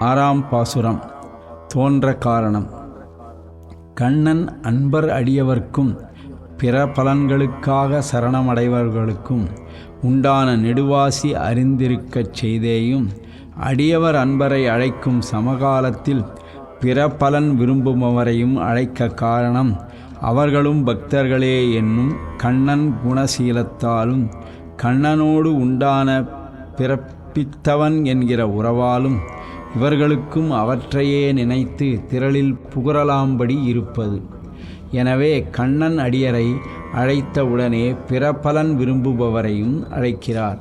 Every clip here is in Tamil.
ஆறாம் பாசுரம். தோன்ற காரணம். கண்ணன் அன்பர் அடியவர்க்கும் பிற பலன்களுக்காக சரணமடைவர்களுக்கும் உண்டான நெடுவாசி அறிந்திருக்கச் செய்தேயும் அடியவர் அன்பரை அழைக்கும் சமகாலத்தில் பிற பலன் விரும்புபவரையும் அழைக்க காரணம் அவர்களும் பக்தர்களே என்னும் கண்ணன் குணசீலத்தாலும் கண்ணனோடு உண்டான பிறப்பித்தவன் என்கிற உறவாலும் இவர்களுக்கும் அவற்றையே நினைத்து திரளில் புகழலாம்படி இருப்பது. எனவே கண்ணன் அடியரை அழைத்தவுடனே பிறபலன் விரும்புபவரையும் அழைக்கிறார்.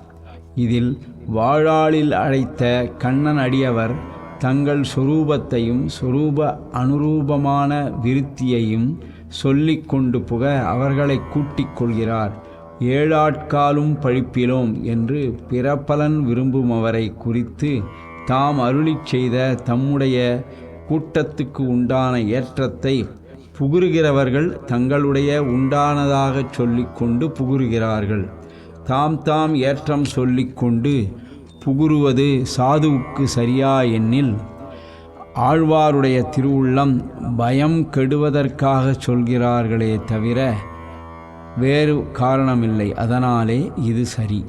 இதில் வாழாளில் அழைத்த கண்ணன் அடியவர் தங்கள் சொரூபத்தையும் சொரூப அனுரூபமான விருத்தியையும் சொல்லிக் கொண்டு புக அவர்களை கூட்டிக் கொள்கிறார். ஏழாட்காலும் பழிப்பிலோம் என்று பிறபலன் விரும்புமவரை குறித்து தாம் அருளிச் செய்த தம்முடைய கூட்டத்துக்கு உண்டான ஏற்றத்தை புகுறுகிறவர்கள் தங்களுடைய உண்டானதாகச் சொல்லிக்கொண்டு புகுறுகிறார்கள். தாம் தாம் ஏற்றம் சொல்லிக்கொண்டு புகுருவது சாதுவுக்கு சரியா எண்ணில் ஆழ்வாருடைய திருவுள்ளம் பயம் கெடுவதற்காக சொல்கிறார்களே தவிர வேறு காரணமில்லை. அதனாலே இது சரி.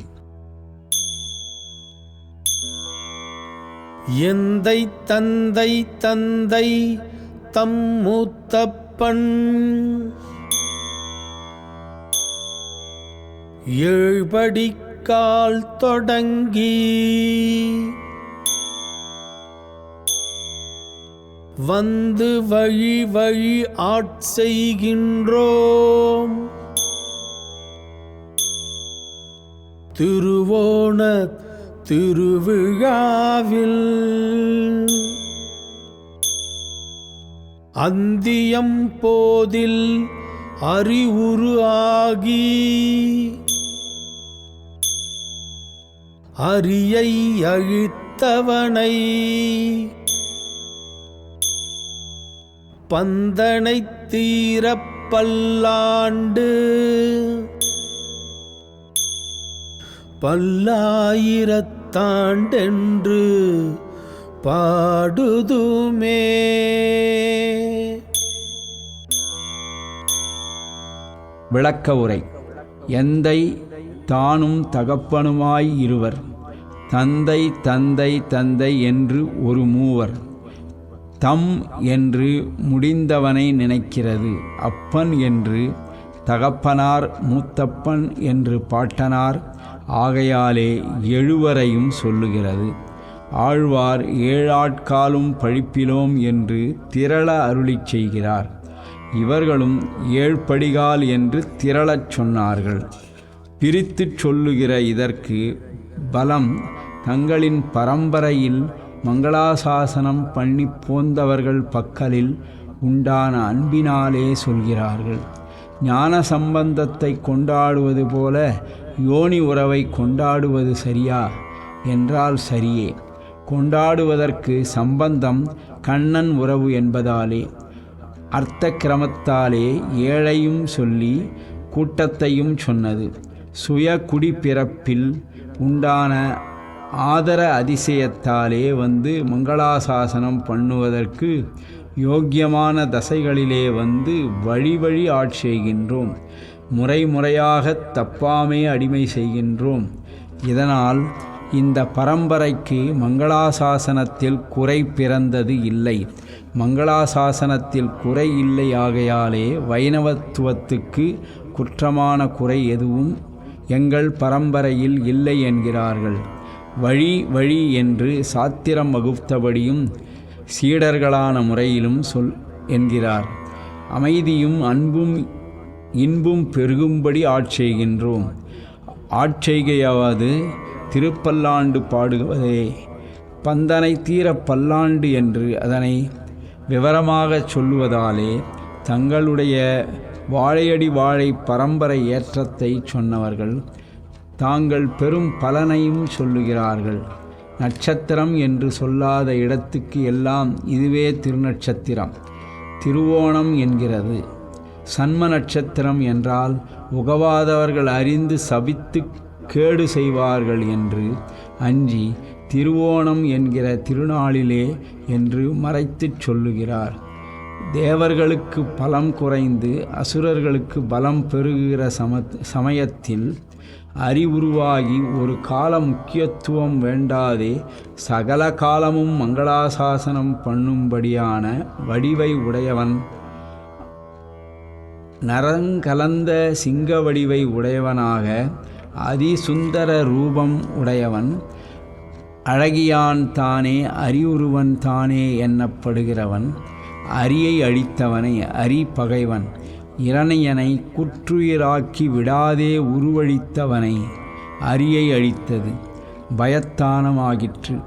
எந்தை தந்தை தந்தை தம் மூத்தப்பண் ஏழ்படிக்கால் தொடங்கி வந்து வழி வழி ஆட்செய்கின்றோம் திருவோண திருவிழாவில் அந்தியம் போதில் அறிவுரு ஆகி அரியை அழித்தவனை பந்தனை தீரப்பல்லாண்டு பல்லாயிரத்து தாண்டென்று பாடுதுமே. விளக்க உரை. எந்தை தானும் தகப்பனுமாய் இருவர். தந்தை தந்தை தந்தை என்று ஒரு மூவர். தம் என்று முடிந்தவனை நினைக்கிறது. அப்பன் என்று தகப்பனார் மூத்தப்பன் என்று பாட்டனார். ஆகையாலே எழுவரையும் சொல்லுகிறது. ஆழ்வார் ஏழாட்காலும் பழிப்பிலோம் என்று திரள அருளிச் செய்கிறார். இவர்களும் ஏழ்படிகால் என்று திரளச் சொன்னார்கள். பிரித்துச் சொல்லுகிற இதற்கு பலம் தங்களின் பரம்பரையில் மங்களாசாசனம் பண்ணி போந்தவர்கள் பக்கலில் உண்டான அன்பினாலே சொல்கிறார்கள். ஞான சம்பந்தத்தை கொண்டாடுவது போல யோனி உறவை கொண்டாடுவது சரியா? என்றால் சரியே. கொண்டாடுவதற்கு சம்பந்தம் கண்ணன் உறவு என்பதாலே. அர்த்த கிரமத்தாலே ஏழையும் சொல்லி கூட்டத்தையும் சொன்னது. சுய குடிப்பிறப்பில் உண்டான ஆதர அதிசயத்தாலே வந்து மங்களாசாசனம் பண்ணுவதற்கு யோக்கியமான தசைகளிலே வந்து வழி வழி ஆட்செய்கின்றோம் முறை முறையாக தப்பாமே அடிமை செய்கின்றோம். இதனால் இந்த பரம்பரைக்கு மங்களாசாசனத்தில் குறை பிறந்தது இல்லை. மங்களாசாசனத்தில் குறை இல்லை ஆகையாலே வைணவத்துவத்துக்கு குற்றமான குறை எதுவும் எங்கள் பரம்பரையில் இல்லை என்கிறார்கள். வழி வழி என்று சாத்திரம் வகுத்தபடியும் சீடர்களான முறையிலும் சொல் என்கிறார். அமைதியும் அன்பும் இன்பும் பெருகும்படி ஆட்செய்கின்றோம் ஆட்செய்கையாவது திருப்பல்லாண்டு பாடுவதே. பந்தனை தீர பல்லாண்டு என்று அதனை விவரமாகச் சொல்லுவதாலே தங்களுடைய வாழையடி வாழை பரம்பரை ஏற்றத்தை சொன்னவர்கள் தாங்கள் பெரும் பலனையும் சொல்லுகிறார்கள். நட்சத்திரம் என்று சொல்லாத இடத்துக்கு எல்லாம் இதுவே திருநட்சத்திரம். திருவோணம் என்கிறது. சன்ம நட்சத்திரம் என்றால் உகவாதவர்கள் அறிந்து சபித்து கேடு செய்வார்கள் என்று அஞ்சி திருவோணம் என்கிற திருநாளிலே என்று மறைத்துச் சொல்லுகிறார். தேவர்களுக்கு பலம் குறைந்து அசுரர்களுக்கு பலம் பெருகிற சம சமயத்தில் அறிவுருவாகி ஒரு கால முக்கியத்துவம் வேண்டாதே சகல காலமும் மங்களாசாசனம் பண்ணும்படியான வடிவை உடையவன் நரங்கலந்த சிங்க வடிவை உடையவனாக அதிசுந்தர ரூபம் உடையவன் அழகியான் தானே அறிவுருவன் தானே எண்ணப்படுகிறவன் அரியை அழித்தவனை அரி பகைவன் இரணையனை குற்றுயிராக்கி விடாதே உருவழித்தவனை அரியை அழித்தது பயத்தானமாகிற்று.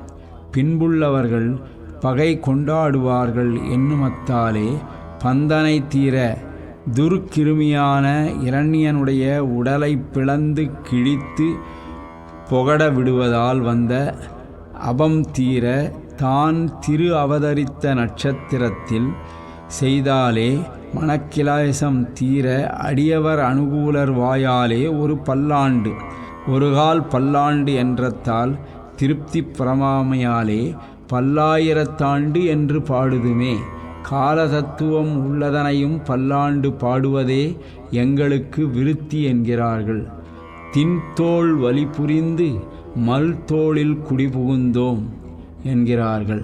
பின்புள்ளவர்கள் பகை கொண்டாடுவார்கள் என்னுமத்தாலே பந்தனை தீர துர்க்கிருமியான இரண்யனுடைய உடலை பிளந்து கிழித்து புகட விடுவதால் வந்த அபம் தீர தான் திரு அவதரித்த நட்சத்திரத்தில் செய்தாலே மனக்கிலாயசம் தீர அடியவர் அனுகூலர் வாயாலே ஒரு பல்லாண்டு. ஒருகால் பல்லாண்டு என்றத்தால் திருப்தி பிரமாமையாலே பல்லாயிரத்தாண்டு என்று பாடுதுமே. காலதத்துவம் உள்ளதனையும் பல்லாண்டு பாடுவதே எங்களுக்கு விருத்தி என்கிறார்கள். தின்தோல் வலி புரிந்து மல் தோளில் குடிபுகுந்தோம் என்கிறார்கள்.